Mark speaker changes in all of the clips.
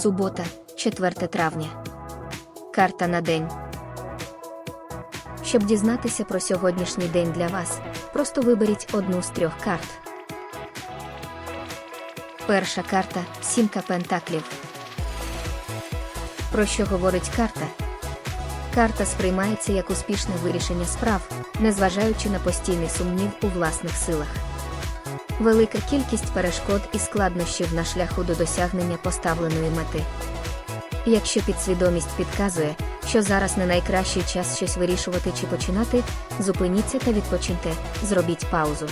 Speaker 1: Субота, 4 травня. Карта на день. Щоб дізнатися про сьогоднішній день для вас, просто виберіть одну з трьох карт. Перша карта сімка пентаклів. Про що говорить карта? Карта сприймається як успішне вирішення справ, незважаючи на постійний сумнів у власних силах. Велика кількість перешкод і складнощів на шляху до досягнення поставленої мети. Якщо підсвідомість підказує, що зараз не найкращий час щось вирішувати чи починати, зупиніться та відпочиньте, зробіть паузу.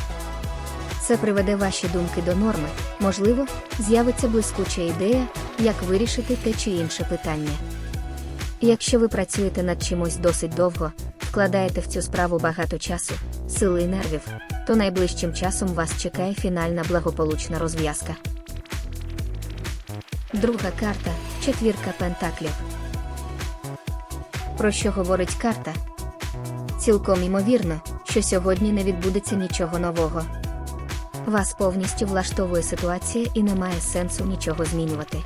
Speaker 1: Це приведе ваші думки до норми, можливо, з'явиться блискуча ідея, як вирішити те чи інше питання. Якщо ви працюєте над чимось досить довго, вкладаєте в цю справу багато часу, сили і нервів, то найближчим часом вас чекає фінальна благополучна розв'язка. Друга карта четвірка пентаклів. Про що говорить карта? Цілком імовірно, що сьогодні не відбудеться нічого нового. Вас повністю влаштовує ситуація і немає сенсу нічого змінювати.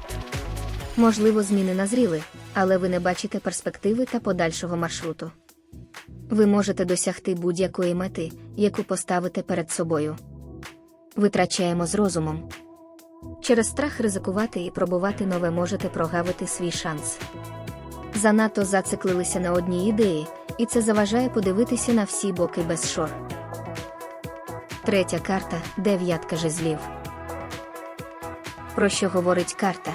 Speaker 1: Можливо, зміни назріли, але ви не бачите перспективи та подальшого маршруту. Ви можете досягти будь-якої мети, яку поставите перед собою. Витрачаємо з розумом. Через страх ризикувати і пробувати нове можете прогавити свій шанс. Занадто зациклилися на одній ідеї, і це заважає подивитися на всі боки без шор. Третя карта дев'ятка жезлів. Про що говорить карта?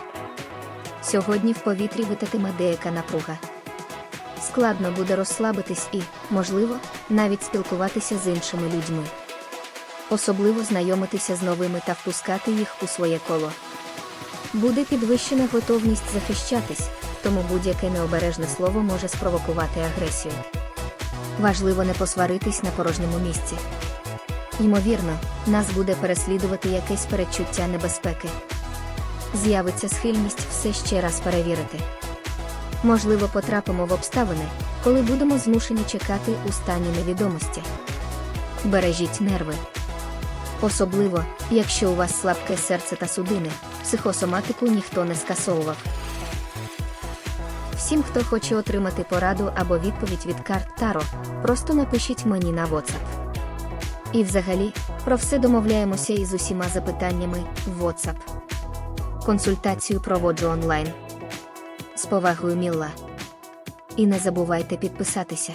Speaker 1: Сьогодні в повітрі витатиме деяка напруга. Складно буде розслабитись і, можливо, навіть спілкуватися з іншими людьми. Особливо знайомитися з новими та впускати їх у своє коло. Буде підвищена готовність захищатись, тому будь-яке необережне слово може спровокувати агресію. Важливо не посваритись на порожньому місці. Ймовірно, нас буде переслідувати якесь передчуття небезпеки. З'явиться схильність все ще раз перевірити. Можливо, потрапимо в обставини, коли будемо змушені чекати у стані невідомості. Бережіть нерви. Особливо, якщо у вас слабке серце та судини, психосоматику ніхто не скасовував. Всім, хто хоче отримати пораду або відповідь від карт Таро, просто напишіть мені на WhatsApp. І взагалі, про все домовляємося із усіма запитаннями в WhatsApp. Консультацію проводжу онлайн. З повагою Мілла. І не забувайте підписатися.